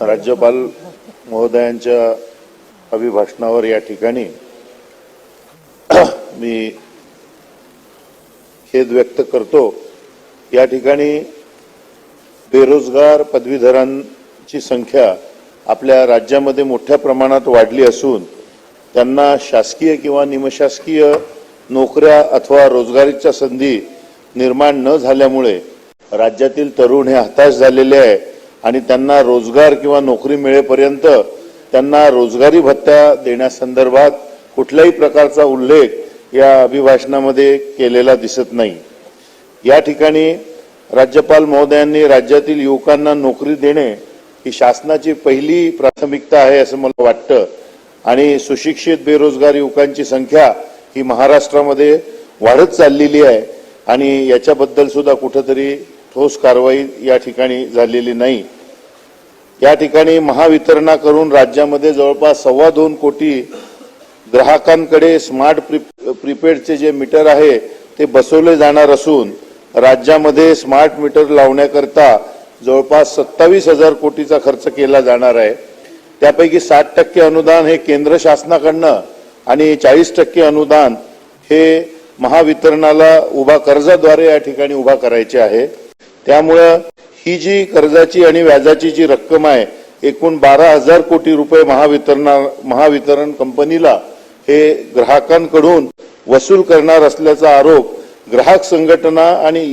राज्यपाल महोदयांच्या अभिभाषणावर या ठिकाणी मी खेद व्यक्त करतो. या ठिकाणी बेरोजगार पदवीधरांची संख्या आपल्या राज्यामध्ये मोठ्या प्रमाणात वाढली असून त्यांना शासकीय किंवा निमशासकीय नोकऱ्या अथवा रोजगारीच्या संधी निर्माण न झाल्यामुळे राज्यातील तरुण हे हताश झालेले आहे. आणि त्यांना रोजगार किंवा नोकरी मिळेपर्यंत त्यांना रोजगारी भत्ता देण्यासंदर्भात कुठल्याही प्रकारचा उल्लेख या अभिभाषणामध्ये केलेला दिसत नाही. या ठिकाणी राज्यपाल महोदयांनी राज्यातील युवकांना नोकरी देणे ही शासनाची पहिली प्राथमिकता आहे असं मला वाटतं. आणि सुशिक्षित बेरोजगार युवकांची संख्या ही महाराष्ट्रामध्ये वाढत चाललेली आहे. आणि याच्याबद्दल सुद्धा कुठंतरी ठोस कारवाई या ठिकाणी झालेली नाही. या ठिकाणी महावितरणाकडून राज्यामध्ये जवळपास सव्वा दोन कोटी ग्राहकांकडे स्मार्ट प्री प्रीपेडचे जे मीटर आहे ते बसवले जाणार असून राज्यामध्ये स्मार्ट मीटर लावण्याकरता जवळपास सत्तावीस हजार कोटीचा खर्च केला जाणार आहे. त्यापैकी साठ टक्के अनुदान हे केंद्र शासनाकडनं आणि चाळीस टक्के अनुदान हे महावितरणाला उभा कर्जाद्वारे या ठिकाणी उभा करायचे आहे. त्यामुळं ही जी कर्जाची आणि व्याजाची जी रक्कम आहे एकूण बारा हजार कोटी रुपये महावितरणा महावितरण कंपनीला हे ग्राहकांकडून वसूल करणार असल्याचा आरोप ग्राहक संघटना आणि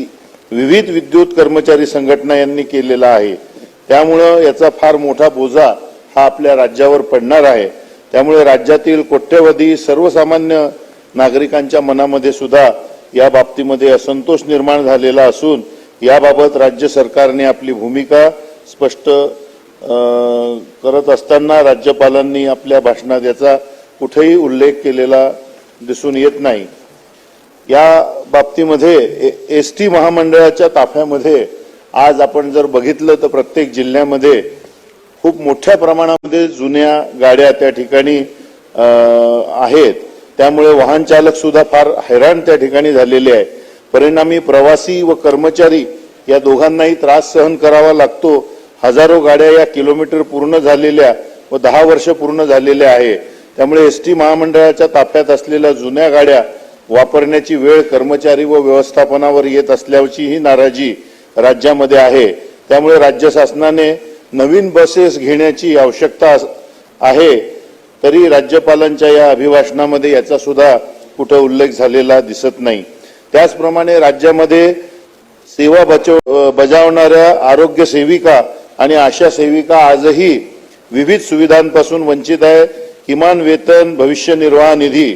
विविध विद्युत कर्मचारी संघटना यांनी केलेला आहे. त्यामुळं याचा फार मोठा बोजा हा आपल्या राज्यावर पडणार आहे. त्यामुळे राज्यातील कोट्यवधी सर्वसामान्य नागरिकांच्या मनामध्ये सुद्धा या बाबतीमध्ये असंतोष निर्माण झालेला असून याबाबत राज्य सरकारने आपली भूमिका स्पष्ट करत असताना राज्यपालांनी आपल्या भाषणात याचा कुठेही उल्लेख केलेला दिसून येत नाही. या बाबतीमध्ये एस टी महामंडळाच्या ताफ्यामध्ये आज आपण जर बघितलं तर प्रत्येक जिल्ह्यामध्ये खूप मोठ्या प्रमाणामध्ये जुन्या गाड्या त्या ठिकाणी आहेत. त्यामुळे वाहन चालक सुद्धा फार हैराण त्या ठिकाणी झालेले आहे परिणामी प्रवासी व कर्मचारी या दोघांनाही त्रास सहन करावा लागतो. हजारो गाड्या या किलोमीटर पूर्ण झालेल्या व दहा वर्ष पूर्ण झालेल्या आहे. त्यामुळे एस टी महामंडळाच्या ताफ्यात असलेल्या जुन्या गाड्या वापरण्याची वेळ कर्मचारी व व्यवस्थापनावर येत असल्याची ही नाराजी राज्यामध्ये आहे. त्यामुळे राज्य शासनाने नवीन बसेस घेण्याची आवश्यकता अस- आहे. तरी राज्यपालांच्या या अभिभाषणामध्ये याचा सुद्धा कुठं उल्लेख झालेला दिसत नाही. त्याचप्रमाणे राज्यामध्ये सेवा बचव बजावणाऱ्या आरोग्य सेविका आणि आशा सेविका आजही विविध सुविधांपासून वंचित आहे. किमान वेतन भविष्य निर्वाह निधी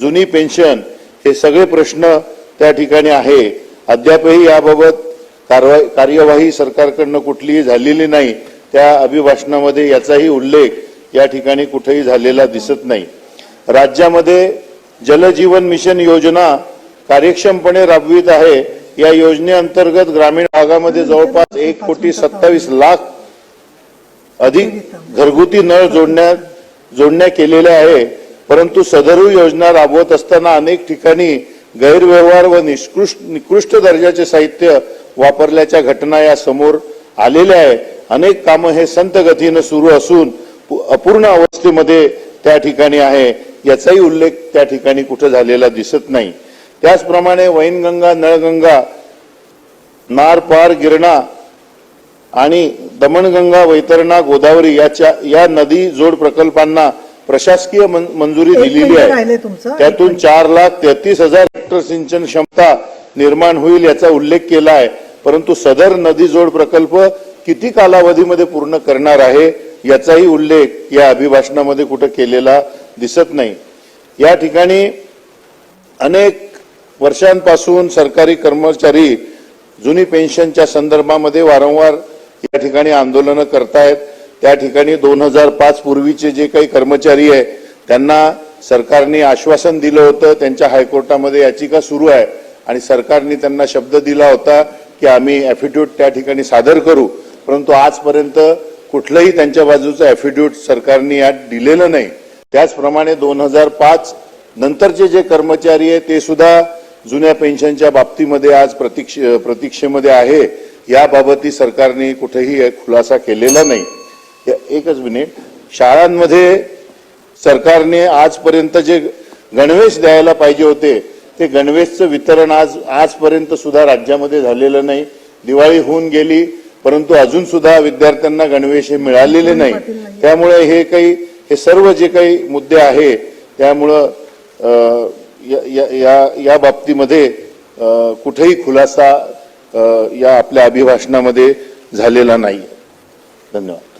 जुनी पेन्शन हे सगळे प्रश्न त्या ठिकाणी आहे. अद्यापही याबाबत कारवाई कार्यवाही सरकारकडनं कुठलीही झालेली नाही. त्या अभिभाषणामध्ये याचाही उल्लेख या ठिकाणी कुठेही झालेला दिसत नाही. राज्यामध्ये जलजीवन मिशन योजना कार्यक्षमपणे राबवित आहे. या योजनेअंतर्गत ग्रामीण भागामध्ये जवळपास एक कोटी सत्तावीस लाख अधिक घरगुती नळ जोडण्यात जोडण्या केलेल्या आहे. परंतु सदरू योजना राबवत असताना अनेक ठिकाणी गैरव्यवहार व निष्कृष्ट निकृष्ट दर्जाचे साहित्य वापरल्याच्या घटना या समोर आलेल्या आहे. अनेक कामं हे संत गतीनं सुरू असून अपूर्ण अवस्थेमध्ये त्या ठिकाणी आहे. याचाही उल्लेख त्या ठिकाणी कुठं झालेला दिसत नाही. त्याचप्रमाणे वैनगंगा नळगंगा नार पार गिरणा आणि दमणगंगा वैतरणा गोदावरी याच्या या नदी जोड प्रकल्पांना प्रशासकीय मंजुरी दिलेली आहे. त्यातून. चार लाख तेहतीस हजार हेक्टर सिंचन क्षमता निर्माण होईल याचा उल्लेख केला आहे. परंतु सदर नदी जोड प्रकल्प किती कालावधीमध्ये पूर्ण करणार आहे याचाही उल्लेख या अभिभाषणामध्ये कुठं केलेला दिसत नाही. या ठिकाणी अनेक वर्षांपासून सरकारी कर्मचारी जुनी पेन्शनच्या संदर्भामध्ये वारंवार या ठिकाणी आंदोलनं करतायत. त्या ठिकाणी दोन हजार पाच पूर्वीचे जे काही कर्मचारी आहे त्यांना सरकारने आश्वासन दिलं होतं. त्यांच्या हायकोर्टामध्ये याचिका सुरू आहे आणि सरकारने त्यांना शब्द दिला होता की आम्ही ॲफिड्यूट त्या ठिकाणी सादर करू. परंतु आजपर्यंत कुठलंही त्यांच्या बाजूचं ॲफिड्यूट सरकारने यात दिलेलं नाही. त्याचप्रमाणे दोन हजार पाच नंतरचे जे कर्मचारी आहे ते सुद्धा जुन्या पेन्शनच्या बाबतीमध्ये आज प्रतीक्ष प्रतीक्षेमध्ये आहे. याबाबतही सरकारने कुठेही खुलासा केलेला नाही. एकच मिनिट शाळांमध्ये सरकारने आजपर्यंत जे गणवेश द्यायला पाहिजे होते ते गणवेशचं वितरण आज आजपर्यंत सुद्धा राज्यामध्ये झालेलं नाही. दिवाळी होऊन गेली परंतु अजून सुद्धा विद्यार्थ्यांना गणवेश हे मिळालेले नाही. त्यामुळे हे काही हे सर्व जे काही मुद्दे आहे त्यामुळं या- या- या या बाबतीमध्ये कुठेही खुलासा या आपल्या अभिभाषणामध्ये झालेला नाही. धन्यवाद.